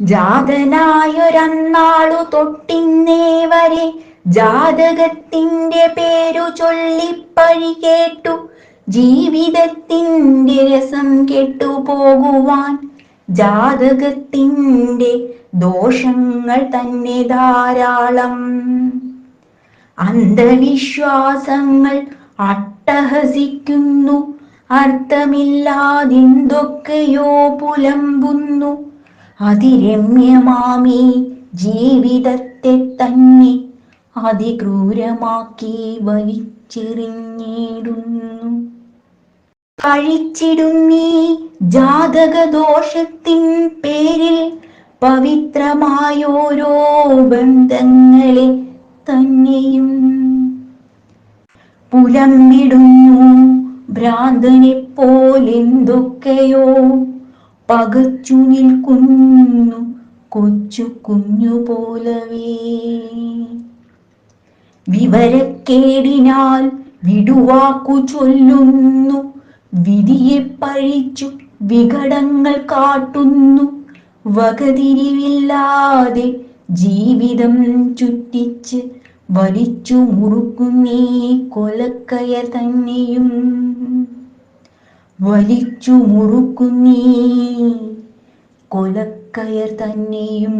ജാതനായൊരന്നാളു തൊട്ടിന്നേ വരെ ജാതകത്തിന്റെ പേരു ചൊല്ലിപ്പഴി കേട്ടു. ജീവിതത്തിന്റെ രസം കെട്ടു പോകുവാൻ ജാതകത്തിന്റെ ദോഷങ്ങൾ തന്നെ ധാരാളം. അന്ധവിശ്വാസങ്ങൾ അട്ടഹസിക്കുന്നു. അർത്ഥമില്ലാതെന്തൊക്കെയോ പുലമ്പുന്നു. അതിരമ്യമാമീ ജീവിതത്തെ തന്നെ അതിക്രൂരമാക്കി വലിച്ചെറിഞ്ഞിടുന്നു. കഴിച്ചിടുന്നീ ജാതകദോഷത്തിൻ പേരിൽ പവിത്രമായോരോ ബന്ധങ്ങളെ തന്നെയും പുലമ്പിടുന്നു ഭ്രാന്തനെ പോലെന്തൊക്കെയോ പകച്ചു നിൽക്കുന്നു കൊച്ചു കുഞ്ഞു പോലവേ വിവരക്കേടിനാൽ വിടുവാക്കു ചൊല്ലുന്നു വിധിയെ പഴിച്ചു വിഘടങ്ങൾ കാട്ടുന്നു വകതിരിവില്ലാതെ ജീവിതം ചുറ്റിച്ച് വലിച്ചു മുറുക്കുന്നീ കൊലക്കയ തന്നെയും. വലിച്ചു മുറുക്കുന്നീ കൊലക്കയർ തന്നെയും